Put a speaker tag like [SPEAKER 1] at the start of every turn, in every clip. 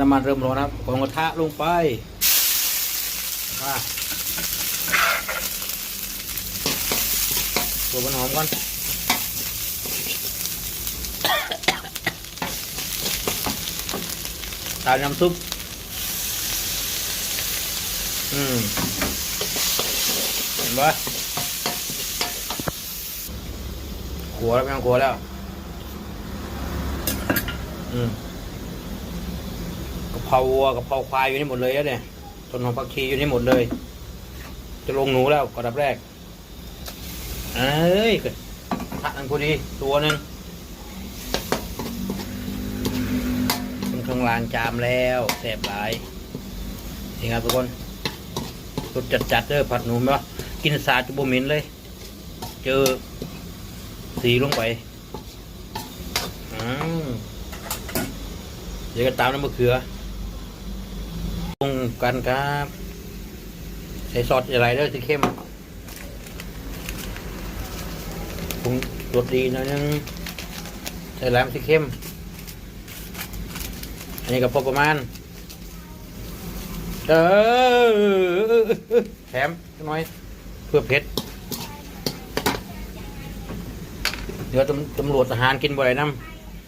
[SPEAKER 1] น้ำมันเริ่มร้อนครับของกระทะลงไปมาตัวมันหอมก่อนตามน้ำซุป อืม เห็นปะขัวแล้วไม่ต้องขัวแล้ว อืม เพราวัวกะเพราควายอยู่นี่หมดเลยอะเนี่ยต้นหอมผักชีอยู่นี่หมดเลย จะลงหนูแล้วกระดับแรกเอ้ยกระทะนันพอดีตัวหนึ่งเป็นเครื่องรางจามแล้วแสบหลายนี่ครับทุกคนรสจัดจัดๆเด้อผัดหนูไหมวะกินสาจะบุหมินเลย เจอสีลงไปอืมเดี๋ยวก็ตามน้ำมะเขือ กันครับใส่ซอสอะไรเด้อสิเข้มปรุงรสดีน่อยนึงใส่แหลมสิเข้ม อันนี้ก็พอประมาณเออแถมจักหน่อย เพื่อเผ็ดเดี๋ยวตำตำรวจทหารกินบ่อยน้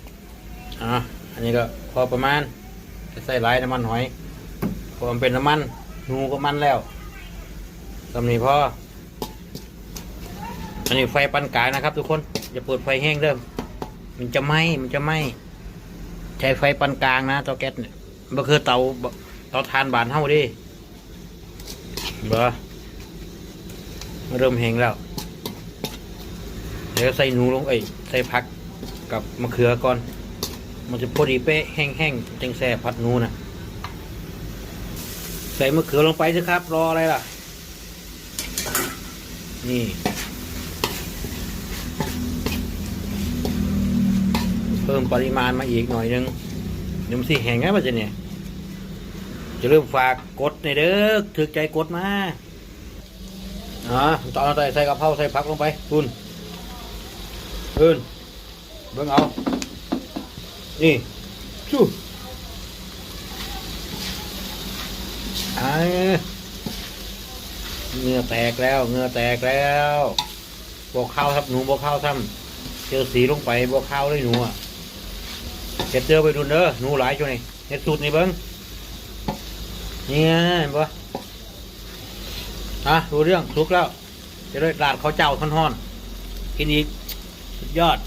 [SPEAKER 1] ำอ่าอันนี้ก็พอประมาณใส่หลายน้ำมันหอย พอมันเป็นน้ำมันหนูก็มันแล้วตำนี้พออันนี้ไฟปานกลางนะครับ ทุกคนอย่าเปิดไฟแห้งเด้อมันจะไหม้มันจะไหม้ใช้ไฟปานกลางนะเตาแก๊สเนี่ยมันคือเตาเตาทานบานเท่าดิเบอมันเริ่มแห้งแล้วเดี๋ยวใส่หนูลงเอ้ใส่ผักกับมะเขือก่อน มันจะพอดีเป๊ะแห้งๆจังแซ่ผัดหนูน่ะ ใส่มะเขือลงไปสิครับ รออะไรล่ะ นี่ เพิ่มปริมาณมาอีกหน่อยนึงยมสิแห้งไงมันจะเนี่ย จะเริ่มฝากกดในเด้อถือใจกดมาอ่าตอนใส่ใส่กระเพราใส่ผักลงไปคุณคุณเบิ่งเอา นี่ชูไอ้ เงือแตกแล้วเงือแตกแล้วบอกข้าวครับหนูบอกข้าวซ้ำเจอสีลงไปบอกข้าวเลยหนูอะเก็บเจอไปดุนเด้อหนูหลายช่วงนี้เห็ดสูตรนี่เบิ้งเนี่ยเห็นปะอะรู้เรื่องทุกแล้วจะได้ราดข้าเจ้าท่อนๆกินอีกสุดยอด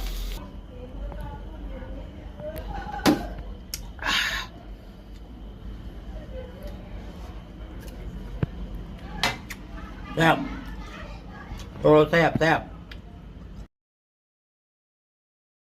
[SPEAKER 1] แซ่บโตแซ่บแซ่บ